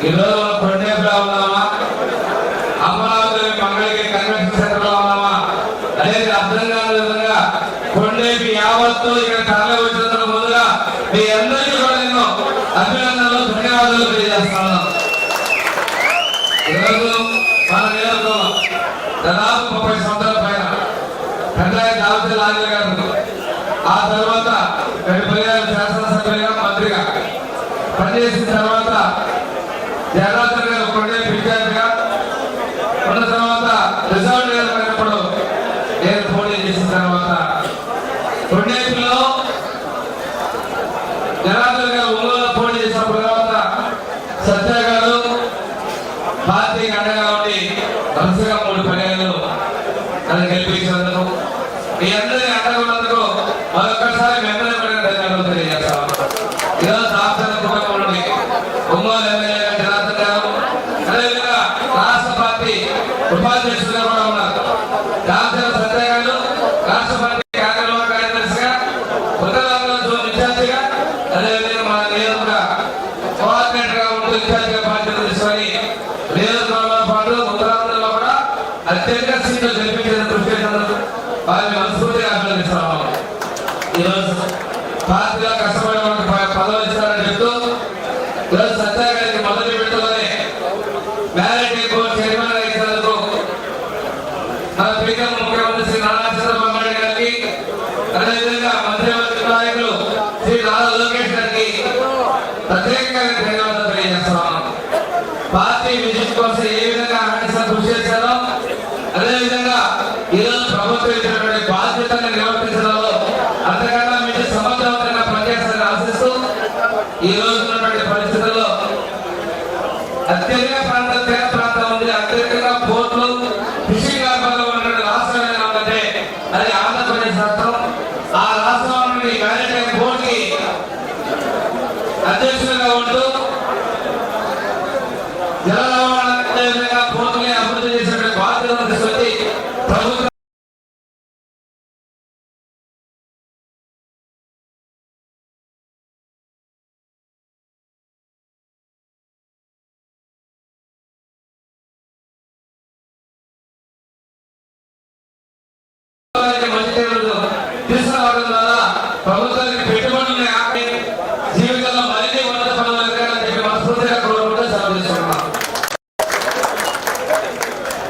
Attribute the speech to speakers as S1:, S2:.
S1: ఈరోజు మనం కొండేపులో ఉన్నామా అమరావతి మంగళగిరి కన్వెన్షన్ సెంటర్ ఉన్నామా అనేది అర్థం కాని విధంగా కొండేపి యావత్తు ఇక్కడ తరలి వచ్చినందుకు ముందుగా మీ అందరికీ కూడా నేను అభినందనలు ధన్యవాదాలు తెలియజేస్తున్నాను ఈరోజు మన నియోజకవర్గం దాదాపు ముప్పై సంవత్సరాల పైన పెద్ద జాబితా లాగే గారు ఆ తర్వాత రెండు శాసనసభ్యులుగా మంత్రిగా పనిచేసిన తర్వాత జగన్నాథ్ గారు కొండే విద్యార్థిగా ఉన్న తర్వాత రిజర్వ్ గారు అయినప్పుడు నేను పోటీ చేసిన తర్వాత కొండేపిలో జనార్దన్ గారు ఒంగోలు పోటీ చేసిన తర్వాత సత్య గారు పార్టీకి అండగా ఉండి వరుసగా మూడు పర్యాలు నన్ను గెలిపించినందుకు మీ అందరి అండగా ఉన్నందుకు మరొకసారి మీ అందరి ధన్యవాదాలు తెలియజేస్తాను. ఈరోజు సాక్షాత్ కుటుంబం ఒంగోలు ఎమ్మెల్యే జనార్దన్ గారు అదేవిధంగా రాష్ట్ర పార్టీ కూడా ఉన్నారు రామచంద్ర సత్య గారు రాష్ట్ర పార్టీ కార్యక్రమ కార్యదర్శిగా ఉత్తరాంధ్ర జోన్ ఇన్ఛార్జిగా అదేవిధంగా మన నియోజకవర్గ కోఆర్డినేటర్గా ఉంటూ ఇన్ఛార్జిగా బాధ్యత తీసుకొని పాటు ఉత్తరాంధ్రలో కూడా అత్యధిక సీట్లు గెలిపించిన కృషి వారిని మనస్ఫూర్తిగా అభినందిస్తున్నాము. ఈరోజు పార్టీలో కష్టపడే వాళ్ళకి పదవులు ఇస్తారని చెప్తూ ఈరోజు సత్య గారికి మొదటి విడతలోనే మ్యారేజ్ బోర్డు చైర్మన్గా ఇచ్చినందుకు మన ముఖ్యమంత్రి శ్రీ నారా చంద్రబాబు నాయుడు గారికి అదేవిధంగా మంత్రివర్గ నాయకులు శ్రీ నారా లోకేష్ గారికి ప్రత్యేకంగా నేను ధన్యవాదాలు తెలియజేస్తున్నాను పార్టీ విజయం కోసం ఏ విధంగా అహర్నిశలు కృషి చేశారో అదేవిధంగా ఈరోజు ప్రభుత్వం ఇచ్చినటువంటి బాధ్యతను నిర్వర్తించడంలో అంతకన్నా మీరు సమర్థవంతంగా పనిచేస్తారని ఆశిస్తూ ఈ రోజు ఉన్నటువంటి పరిస్థితుల్లో అత్యధిక ప్రాంతం తీర ప్రాంతం ఉంది. అత్యధికంగా పోర్టులు ఫిషింగ్ హార్బర్లో ఉన్నటువంటి రాష్ట్రం ఏదైనా అది ఆంధ్రప్రదేశ్ రాష్ట్రం. ఆ రాష్ట్రం నుండి మ్యారిటైమ్ బోర్డుకి అధ్యక్షులుగా ఉంటూ